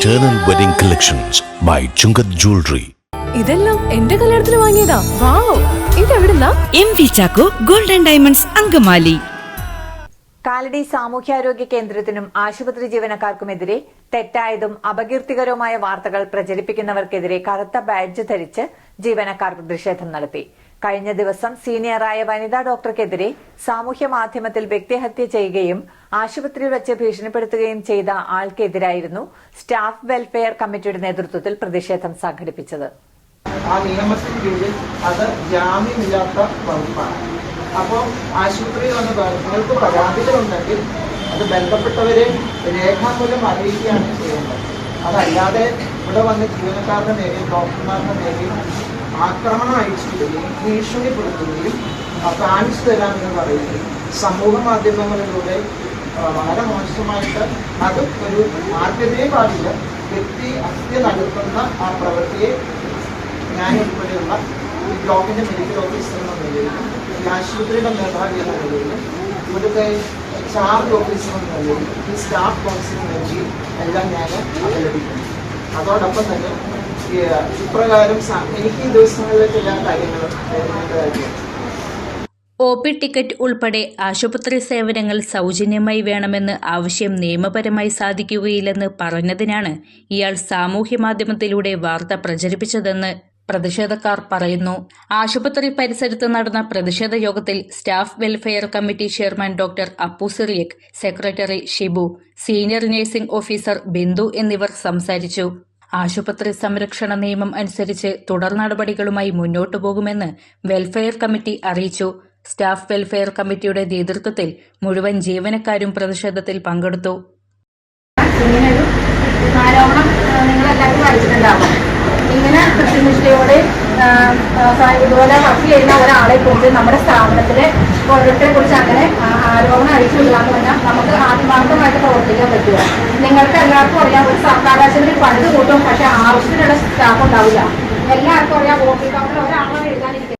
Eternal Wedding Collections by Chungat Jewelry. ഇതെല്ലാം എന്റെ കല്യാണത്തിന് വാങ്ങിയതാ. Wow ഇതെവിടുന്നാ? M V Chacko golden diamonds Angamaly. Kalady സാമൂഹ്യാരോഗ്യ കേന്ദ്രത്തിനും ആശുപത്രി ജീവനക്കാർക്കുമെതിരെ തെറ്റായതും അപകീർത്തികരവുമായ വാർത്തകൾ പ്രചരിപ്പിക്കുന്നവർക്കെതിരെ കറുത്ത ബാഡ്ജ് ധരിച്ച് ജീവനക്കാർ പ്രതിഷേധം നടത്തി. കഴിഞ്ഞ ദിവസം സീനിയറായ വനിതാ ഡോക്ടർക്കെതിരെ സാമൂഹ്യ മാധ്യമത്തിൽ വ്യക്തിഹത്യ ചെയ്യുകയും ആശുപത്രിയിൽ വെച്ച് ഭീഷണിപ്പെടുത്തുകയും ചെയ്ത ആൾക്കെതിരായിരുന്നു സ്റ്റാഫ് വെൽഫെയർ കമ്മിറ്റിയുടെ നേതൃത്വത്തിൽ പ്രതിഷേധം സംഘടിപ്പിച്ചത്. ആ നിയമത്തിന് കീഴിൽ അത് ജാമ്യമില്ലാത്ത വകുപ്പാണ്. അപ്പോൾ ആശുപത്രിയിൽ വന്ന് നിങ്ങൾക്ക് പരാതികളുണ്ടെങ്കിൽ അത് ബന്ധപ്പെട്ടവരെ രേഖാമൂലം അറിയിക്കുകയാണ് ചെയ്യേണ്ടത്. അതല്ലാതെ ഇവിടെ വന്ന് ജീവനക്കാരുടെ നേരെയും ഡോക്ടർമാരുടെ നേരെയും ആക്രമണം അയച്ചിടുകയും ഭീഷണിപ്പെടുത്തുകയും ആ, തരാം എന്ന് പറയുകയും സമൂഹ മാധ്യമങ്ങളിലൂടെ വളരെ മോശമായിട്ട് അത് ഒരു മാർഗതയെ പാടില്ല വ്യക്തി ഹത്യ നടത്തുന്ന ആ പ്രവൃത്തിയെ ഞാൻ ഉൾപ്പെടെയുള്ള ഈ ബ്ലോക്കിന്റെ മെഡിക്കൽ ഓഫീസർ എന്ന നിലയിലും ആശുപത്രിയുടെ മേധാവി എന്ന നിലയിലും ഇവിടുത്തെ ചാർജ് ഓഫീസർ എന്ന നിലയിലും ഈ സ്റ്റാഫ് കൗൺസിലിംഗ് എല്ലാം ഞാൻ അപലപിക്കുന്നു. അതോടൊപ്പം തന്നെ ഇപ്രകാരം എനിക്ക് ദിവസങ്ങളിലേക്ക് എല്ലാ കാര്യങ്ങളും ഒ പി ടിക്കറ്റ് ഉൾപ്പെടെ ആശുപത്രി സേവനങ്ങൾ സൗജന്യമായി വേണമെന്ന് ആവശ്യം നിയമപരമായി സാധിക്കുകയില്ലെന്ന് പറഞ്ഞതിനാണ് ഇയാൾ സാമൂഹ്യ മാധ്യമത്തിലൂടെ വാർത്ത പ്രചരിപ്പിച്ചതെന്ന് പ്രതിഷേധക്കാർ പറയുന്നു. ആശുപത്രി പരിസരത്ത് നടന്ന പ്രതിഷേധ യോഗത്തിൽ staff welfare committee chairman doctor Appu Cyriac secretary Shibu senior nursing officer Bindu എന്നിവർ സംസാരിച്ചു. ആശുപത്രി സംരക്ഷണ നിയമം അനുസരിച്ച് തുടർ നടപടികളുമായി മുന്നോട്ടു പോകുമെന്ന് വെൽഫെയർ കമ്മിറ്റി അറിയിച്ചു. സ്റ്റാഫ് വെൽഫെയർ കമ്മിറ്റിയുടെ നേതൃത്വത്തിൽ മുഴുവൻ ജീവനക്കാരും പ്രതിഷേധത്തിൽ പങ്കെടുത്തു. ഇങ്ങനെ സ- ഇതുപോലെ വർക്ക് ചെയ്യുന്ന ഒരാളെ കുറിച്ച് നമ്മുടെ സ്ഥാപനത്തിലെ ഓരോരുത്തരെ കുറിച്ച് അങ്ങനെ ആരോപണം അഴിച്ചു വിടാന്ന് പറഞ്ഞാൽ നമുക്ക് ആത്മാർത്ഥമായിട്ട് പ്രവർത്തിക്കാൻ പറ്റുക. നിങ്ങൾക്ക് എല്ലാവർക്കും അറിയാം ഒരു സർക്കാർ ആശുപത്രി പണിത് കൂട്ടും പക്ഷെ ആവശ്യത്തിനുള്ള സ്റ്റാഫ് ഉണ്ടാവില്ല. എല്ലാവർക്കും അറിയാം ഓഫീസ് ഒരാളെ ഒരാളാണ്